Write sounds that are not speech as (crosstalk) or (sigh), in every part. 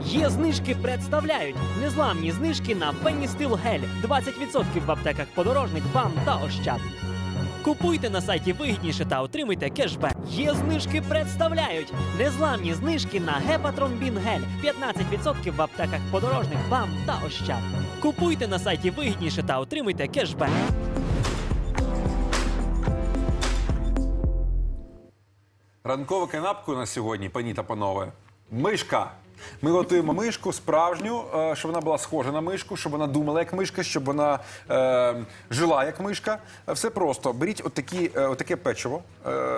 Є знижки представляють незламні знижки на Пеністил Гель 20% в аптеках подорожник, БАМ та Ощад. Купуйте на сайті вигідніше та отримуйте кешбек. Є знижки представляють незламні знижки на Гепатромбін Гель 15% в аптеках подорожник, БАМ та Ощад. Купуйте на сайті вигідніше та отримуйте кешбек. Ранкова канапку на сьогодні, пані та панове. Мишка. Ми готуємо мишку справжню, е, щоб вона була схожа на мишку, щоб вона думала як мишка, щоб вона е, жила як мишка. Е, Все просто. Беріть отакі, е, отаке печиво.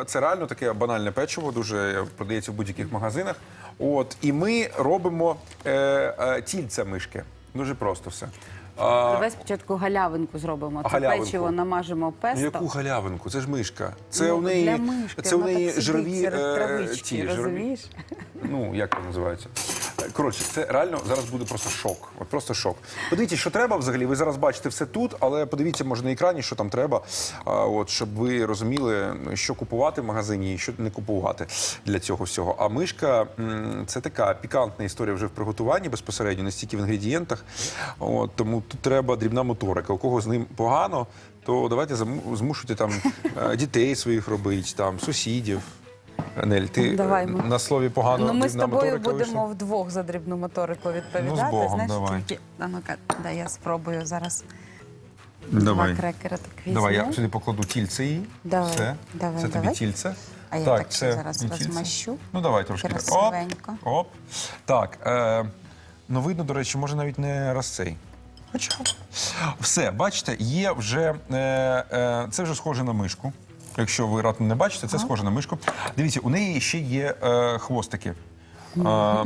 Це реально таке банальне печиво, дуже продається в будь-яких магазинах. От, і ми робимо е, е, тільця мишки. Дуже просто все. Давай спочатку галявинку зробимо. Це Галявинку. печиво намажемо Ну, яку галявинку? Це ж мишка. Це Ну, у неї, для мишки, це у вона неї так сидить жирові серед е, травички, розумієш? жирові? Ну, як це називається? Коротше, це реально зараз буде просто шок. От просто шок. Подивіться, що треба взагалі. Ви зараз бачите все тут, але подивіться, може, на екрані, що там треба, а, от, щоб ви розуміли, що купувати в магазині і що не купувати для цього всього. А мишка це така пікантна історія вже в приготуванні безпосередньо, не стільки в інгредієнтах. От, тому тут треба дрібна моторика. У кого з ним погано, то давайте змушуйте там е, дітей своїх робити, там сусідів. Нель, ти Давай, е, ми- на слові погано Ну, ми з тобою будемо вдвох за дрібну моторику відповідати. Ну, з Богом, Знаєш, давай. тільки... А ну-ка, да, я спробую зараз Давай. два крекера так візьму. Давай, я сюди покладу тільце її. Давай, Все. давай, це тобі давай. тільце. А я так, так це зараз тільце. розмащу. Ну давай трошки. так. Красивенько. Оп, оп. Так. Е, ну видно, до речі, може навіть не раз цей. Хоча. Все, бачите, є вже. Е, е, це вже схоже на мишку. Якщо ви раптом не бачите, це схоже на мишку. Дивіться, у неї ще є е, хвостики. Е,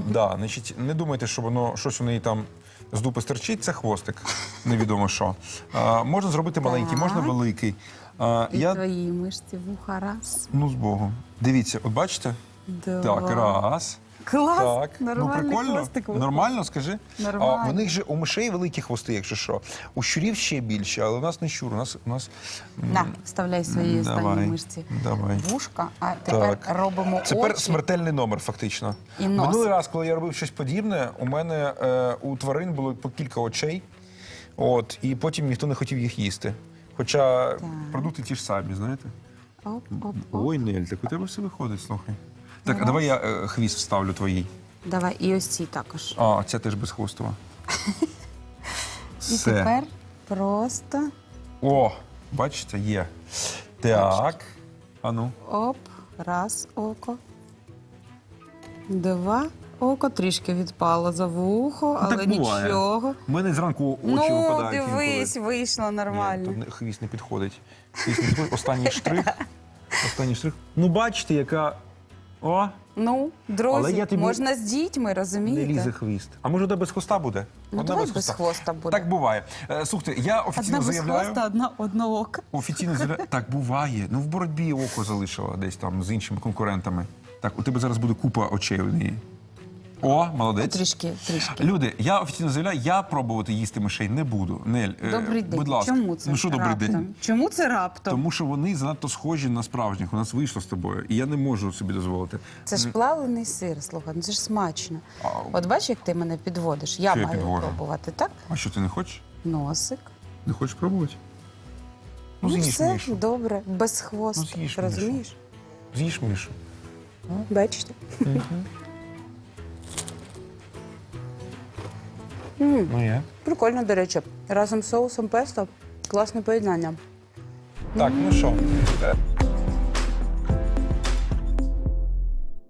да, значить, не думайте, що воно щось у неї там з дупи стерчить, це хвостик. Невідомо що. Е, можна зробити маленький, можна великий. Е, І я, твої мишці вуха раз. ну, з Богом. Дивіться, от бачите? Два. Так, раз. Клас! Так, ну Нормальний прикольно. хвостик виходить. Нормально, скажи. Нормально. А, у них же у мишей великі хвости, якщо що. У щурів ще більше, але у нас не щур. У нас, у нас м, На, вставляй свої останні мишці. давай. Вушка, а тепер Так. робимо Тепер очі. смертельний номер, фактично. І носик. Минулий раз, коли я робив щось подібне, у мене е, у тварин було по кілька очей, от, і потім ніхто не хотів їх їсти. Хоча продукти ті ж самі, знаєте. Оп, оп, оп. Ой, Нель, так у тебе все виходить, слухай. Так, а давай я е, хвіст вставлю твоїй. Давай, і ось ці також. А, ця теж безхвостова. І тепер просто О, бачите, є. Так. А ну. оп, раз око. Два. Око трішки відпало за вухо, але так буває. нічого. У мене зранку очі ну, випадають. дивись, інколи. вийшло Ні, нормально. тут не- хвіст не підходить. Хвіст не підходить. Останній штрих. (laughs) Останній штрих. Ну, бачите, яка. О, Ну, друзі, Але я тобі- можна з дітьми, не розумієте? лізе хвіст. А може, де без хвоста буде? Ну, Одна давай без хвоста буде. Так буває. Е, Слухайте, я офіційно Одна без заявляю. хвоста, одна одноока. Офіційно заявляю. (laughs) Так буває. Ну в боротьбі око залишила десь там з іншими конкурентами. Так, у тебе зараз буде купа очей у неї. О, молодець. Трішки, трішки. Люди, я офіційно заявляю, я пробувати їсти мишей не буду. Нель, е, Добрий день. будь ласка. Чому це Ну що добрий раптом? день? Чому це раптом? Тому що вони занадто схожі на справжніх. У нас вийшло з тобою, і я не можу собі дозволити. Це ж плавлений сир, слухай, ну це ж смачно. А, От бачиш, як ти мене підводиш? Я Що я маю підводжу? пробувати, так? А що ти не хочеш? Носик. Не хочеш пробувати? Ну, Ну, з'їж все мишу. добре, без хвосту. Ну, з'їж розумієш? З'їж мишу. Бачите? Ну є. Прикольно, до речі. Разом з соусом песто класне поєднання. Так, ну що. е,